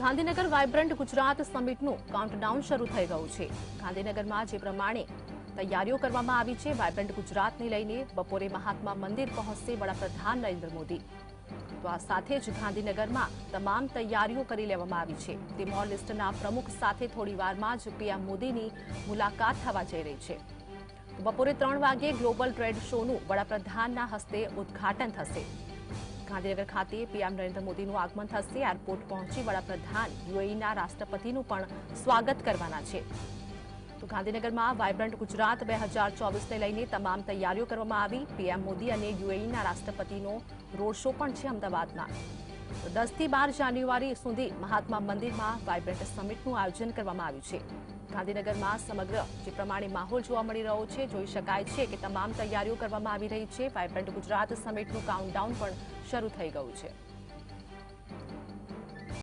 Gandhinagar vibrant Gujarat સમિટનું countdown શરૂ થઈ ગયું છે. ગાંધીનગરમાં જે પ્રમાણે તૈયારીઓ કરવામાં આવી છે વાઇબ્રન્ટ ગુજરાતને લઈને બપોરે મહાત્મા મંદિર પહોંચશે વડાપ્રધાન નરેન્દ્ર મોદી. તો આ સાથે જ ગાંધીનગરમાં તમામ તૈયારીઓ કરી લેવામાં આવી છે. તિમોર લિસ્ટના પ્રમુખ સાથે થોડીવારમાં જ પીએમ મોદીની મુલાકાત થવા જઈ રહી છે. બપોરે ત્રણ વાગે ગ્લોબલ ટ્રેડ શોનું વડાપ્રધાનના હસ્તે ઉદ્ઘાટન થશે. ગાંધીનગર ખાતે પીએમ નરેન્દ્ર મોદીનું આગમન થશે. એરપોર્ટ પહોંચી વડાપ્રધાન યુએઈના રાષ્ટ્રપતિનું પણ સ્વાગત કરવાના છે. તો ગાંધીનગરમાં વાઇબ્રન્ટ ગુજરાત બે હજાર ચોવીસને લઈને તમામ તૈયારીઓ કરવામાં આવી. પીએમ મોદી અને યુએઈના રાષ્ટ્રપતિનો રોડ શો પણ છે અમદાવાદમાં તો દસથી બાર જાન્યુઆરી સુધી મહાત્મા મંદિરમાં વાઇબ્રન્ટ સમિટનું આયોજન કરવામાં આવ્યું છે. ગાંધીનગરમાં સમગ્ર જે પ્રમાણે માહોલ જોવા મળી રહ્યો છે, જોઈ શકાય છે કે તમામ તૈયારીઓ કરવામાં આવી રહી છે. વાઇબ્રન્ટ ગુજરાત સમિટનું કાઉન્ટડાઉન પણ શરૂ થઈ ગયું છે.